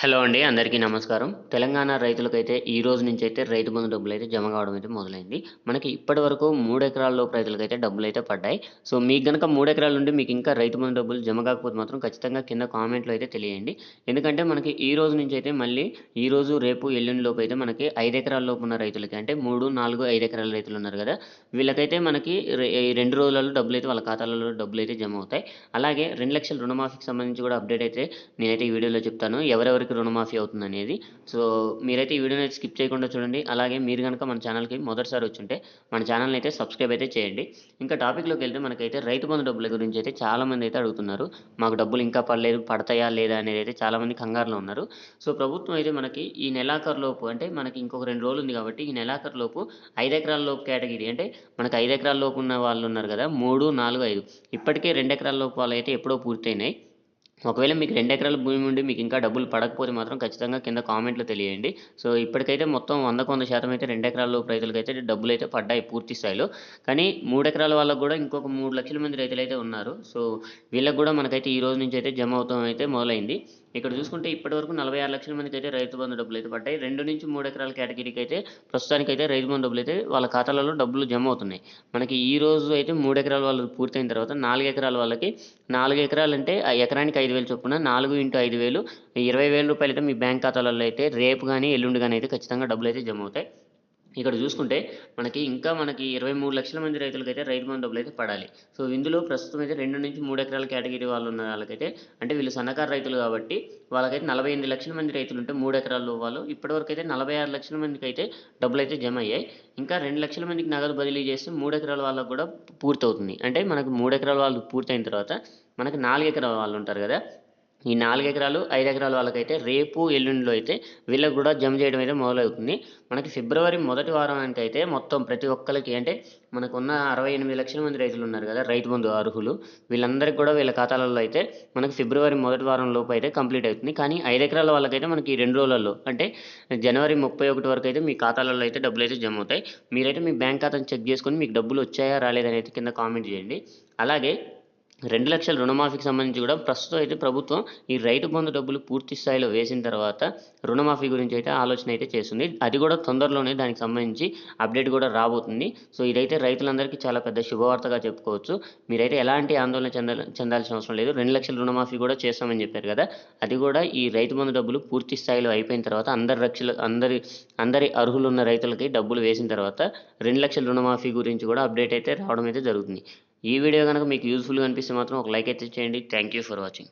Hello అండి అందరికీ నమస్కారం. తెలంగాణ రైతులకైతే ఈ రోజు నుంచి అయితే రైతు బంధు డబ్బులు అయితే జమ కావడం అయితే మొదలైంది. మనకి ఇప్పటి వరకు మూడు ఎకరాల రైతులకైతే డబ్బులు అయితే పడ్డాయి. సో మీకు కనుక మూడు ఎకరాల నుండి మీకు ఇంకా రైతు బంధు డబ్బులు జమ కాకపోతే మాత్రం ఖచ్చితంగా కింద కామెంట్లో అయితే తెలియండి. ఎందుకంటే మనకి ఈ రోజు నుంచి అయితే మళ్ళీ ఈ రోజు రేపు ఎల్లుండిలోపు అయితే మనకి ఐదు ఎకరాల్లోపు ఉన్న రైతులకి అంటే మూడు నాలుగు ఐదు ఎకరాల రైతులు ఉన్నారు కదా వీళ్ళకైతే మనకి రెండు రోజులలో డబ్బులు అయితే వాళ్ళ ఖాతాలలో డబ్బులు అయితే జమ అవుతాయి. అలాగే రెండు లక్షల రుణమాఫీకి సంబంధించి కూడా అప్డేట్ అయితే నేనైతే ఈ వీడియోలో చెప్తాను. ఎవరెవరికి రుణమాఫీ అవుతుంది అనేది సో మీరైతే ఈ వీడియోని అయితే స్కిప్ చేయకుండా చూడండి. అలాగే మీరు కనుక మన ఛానల్కి మొదటిసారి వచ్చుంటే మన ఛానల్ని అయితే సబ్స్క్రైబ్ అయితే చేయండి. ఇంకా టాపిక్లోకి వెళ్తే మనకైతే రైతు బంధు డబ్బుల గురించి అయితే చాలామంది అయితే అడుగుతున్నారు. మాకు డబ్బులు ఇంకా పడలేదు పడతాయా లేదా అనేది అయితే చాలామంది కంగారులో ఉన్నారు. సో ప్రభుత్వం అయితే మనకి ఈ నెలాఖరులోపు అంటే మనకి ఇంకొక రెండు రోజులు ఉంది కాబట్టి ఈ నెలాఖరులోపు ఐదు ఎకరాల లోపు కేటగిరీ అంటే మనకి ఐదు ఎకరాల లోపు ఉన్న వాళ్ళు ఉన్నారు కదా మూడు నాలుగు ఐదు. ఇప్పటికే రెండు ఎకరాల లోపు వాళ్ళు అయితే ఎప్పుడో పూర్తయినాయి. ఒకవేళ మీకు రెండు ఎకరాల భూమి ఉండి మీకు ఇంకా డబ్బులు పడకపోతే మాత్రం ఖచ్చితంగా కింద కామెంట్లో తెలియండి. సో ఇప్పటికైతే మొత్తం వందకు వంద శాతం అయితే రెండు ఎకరాల రైతులకు అయితే డబ్బులు అయితే పడ్డాయి పూర్తి స్థాయిలో. కానీ మూడు ఎకరాల వాళ్ళకు కూడా ఇంకొక మూడు లక్షల మంది రైతులు అయితే ఉన్నారు. సో వీళ్ళకి కూడా మనకైతే ఈ రోజు నుంచి అయితే జమ అవుతాం అయితే మొదలైంది. ఇక్కడ చూసుకుంటే ఇప్పటివరకు నలభై ఆరు లక్షల మందికి అయితే రైతు బంధు డబ్బులు అయితే పడ్డాయి. రెండు నుంచి మూడు ఎకరాల కేటగిరీకి అయితే ప్రస్తుతానికి అయితే రైతు బంధు డబ్బులు అయితే వాళ్ళ ఖాతాలలో డబ్బులు జమ అవుతున్నాయి. మనకి ఈ రోజు అయితే మూడు ఎకరాల వాళ్ళు పూర్తయిన తర్వాత నాలుగు ఎకరాల వాళ్ళకి నాలుగు ఎకరాలు అంటే ఆ ఎకరానికి ఐదు వేలు చొప్పున నాలుగు ఇంటూ ఐదు వేలు ఇరవై వేల రూపాయలు అయితే మీ బ్యాంక్ ఖాతాలలో అయితే రేపు కానీ ఎల్లుండి కానీ అయితే ఖచ్చితంగా డబ్బులు అయితే జమ అవుతాయి. ఇక్కడ చూసుకుంటే మనకి ఇంకా మనకి ఇరవై మూడు లక్షల మంది రైతులకైతే అయితే రైతు బంధు డబ్బులు అయితే పడాలి. సో ఇందులో ప్రస్తుతం అయితే రెండు నుంచి మూడు ఎకరాల కేటగిరీ వాళ్ళు ఉన్న వాళ్ళకైతే అంటే వీళ్ళు సన్నకారు రైతులు కాబట్టి వాళ్ళకైతే నలభై ఎనిమిది లక్షల మంది రైతులు ఉంటే మూడు ఎకరాలు వాళ్ళు ఇప్పటివరకు అయితే నలభై ఆరు లక్షల మందికి అయితే డబ్బులు అయితే జమ అయ్యాయి. ఇంకా రెండు లక్షల మందికి నగదు బదిలీ చేస్తే మూడు ఎకరాల వాళ్ళకు కూడా పూర్తవుతుంది. అంటే మనకు మూడు ఎకరాల వాళ్ళు పూర్తయిన తర్వాత మనకు నాలుగు ఎకరాల వాళ్ళు ఉంటారు కదా ఈ నాలుగు ఎకరాలు ఐదు ఎకరాల వాళ్ళకైతే రేపు ఎల్లుండిలో అయితే వీళ్ళకి కూడా జమ చేయడం అయితే మొదలవుతుంది. మనకి ఫిబ్రవరి మొదటి వారానికి అయితే మొత్తం ప్రతి ఒక్కరికి అంటే మనకున్న అరవై ఎనిమిది లక్షల మంది రైతులు ఉన్నారు కదా రైతు బంధు అర్హులు. వీళ్ళందరికీ కూడా వీళ్ళ ఖాతాలలో అయితే మనకి ఫిబ్రవరి మొదటి వారం లోపు అయితే కంప్లీట్ అవుతుంది. కానీ ఐదు ఎకరాల వాళ్ళకైతే మనకి ఈ రెండు రోజులలో అంటే జనవరి ముప్పై ఒకటి వరకు అయితే మీ ఖాతాలలో అయితే డబ్బులు అయితే జమ అవుతాయి. మీరైతే మీ బ్యాంక్ ఖాతాను చెక్ చేసుకొని మీకు డబ్బులు వచ్చాయా రాలేదని అయితే కింద కామెంట్ చేయండి. అలాగే రెండు లక్షల రుణమాఫీకి సంబంధించి కూడా ప్రస్తుతం అయితే ప్రభుత్వం ఈ రైతు బంధు డబ్బులు పూర్తి స్థాయిలో వేసిన తర్వాత రుణమాఫీ గురించి అయితే ఆలోచన అయితే చేస్తుంది. అది కూడా తొందరలోనే దానికి సంబంధించి అప్డేట్ కూడా రాబోతుంది. సో ఇదైతే రైతులందరికీ చాలా పెద్ద శుభవార్తగా చెప్పుకోవచ్చు. మీరైతే ఎలాంటి ఆందోళన చెంద చెందాల్సిన అవసరం లేదు. రెండు లక్షల రుణమాఫీ కూడా చేస్తామని చెప్పారు కదా. అది కూడా ఈ రైతు బంధు డబ్బులు పూర్తి స్థాయిలో అయిపోయిన తర్వాత అందరి రక్షలు అందరి అందరి అర్హులు ఉన్న రైతులకి డబ్బులు వేసిన తర్వాత రెండు లక్షల రుణమాఫీ గురించి కూడా అప్డేట్ అయితే రావడం అయితే జరుగుతుంది. ఈ వీడియో కనుక మీకు యూస్ఫుల్గా అనిపిస్తే మాత్రం ఒక లైక్ అయితే చేయండి. Thank you for watching